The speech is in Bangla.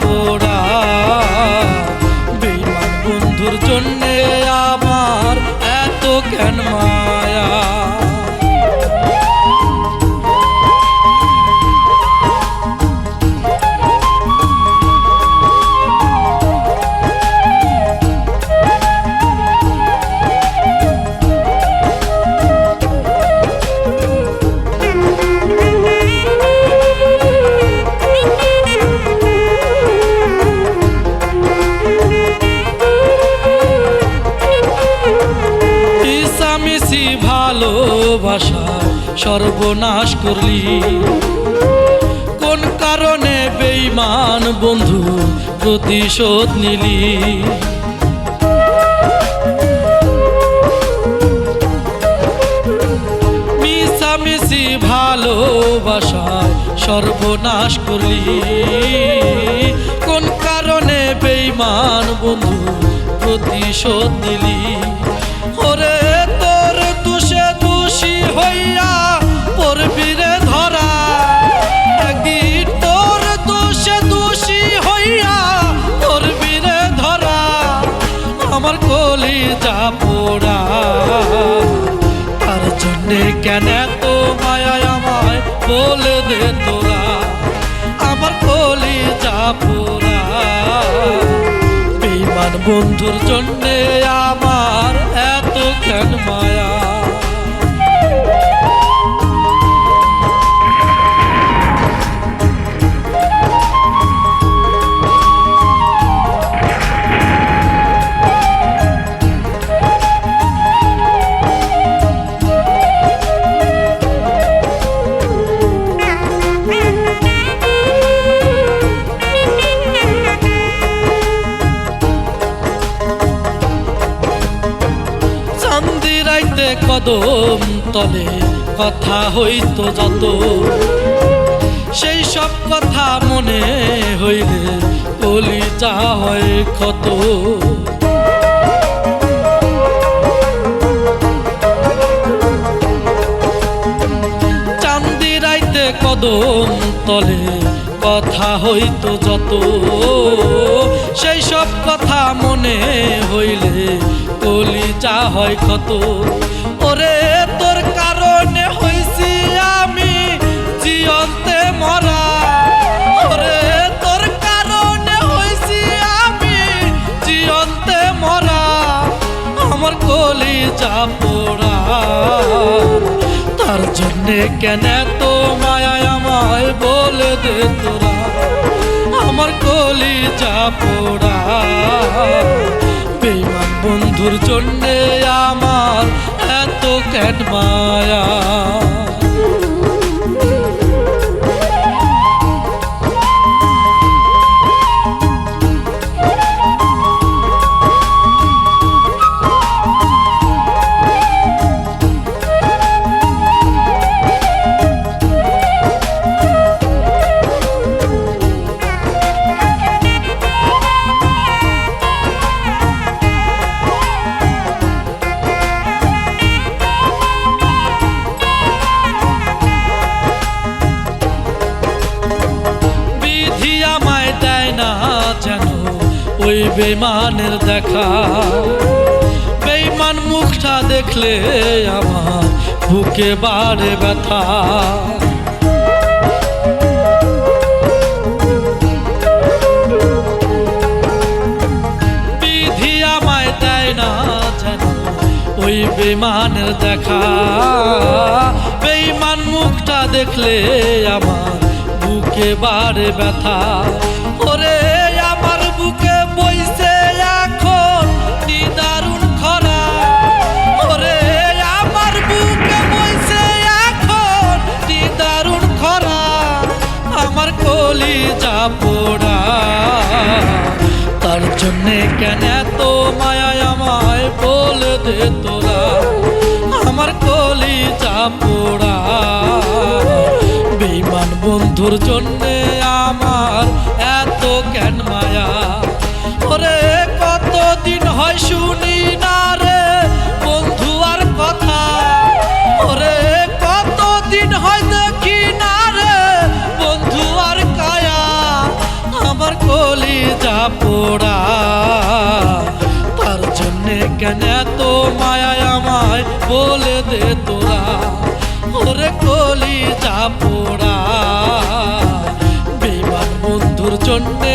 পোড়া মিশামিশি ভালোবাসা, সর্বনাশ করলি। কোন কারণে বেইমান বন্ধু প্রতিশোধ নিলি? মিশামিশি ভালোবাসায় সর্বনাশ করলি। কোন কারণে বেইমান বন্ধু প্রতিশোধ নিলি? কলি পোড়া। তার জন্যে কেন তো মায়া আমায় বলে দে তোরা? আমার কলি যা পোড়া। বিমান বন্ধুর জন্যে আমার এত কেন মায়া? কদম তলে কথা হইতো যত। সেই সব কথা মনে হইলে বলি যা হয় ক্ষত চান্দি রাইতে কদম তলে কথা হইতো যত। সেই সব কথা মনে হইলে কলি যা হয় ক্ষত যা পোড়া তার জন্যে কেন তো মায়া আমায় বলে দে তোরা? আমার কলি যা পোড়া। বেমান বন্ধুর জন্যে আমার এত কেন মায়া। বেমানের দেখা। বেইমান মুখটা দেখলে আমার বুকে বাড়ে ব্যথা। বিধি আমায় দেয় না যেন ওই বেমানের দেখা। বেইমান মুখটা দেখলে আমার বুকে বাড়ে ব্যথা। ওরে, আমার বুকে পোড়া। তার জন্যে কেন তো মায়া আমায় বলে দে তোরা? আমার কলি পোড়া। বেইমান বন্ধুর জন্যে আমার এত কেন মায়া? ওরে কতদিন হয় শুনি বলে দে তোরা ওরে কলি যা পোড়া। বেমান বন্ধুর জন্যে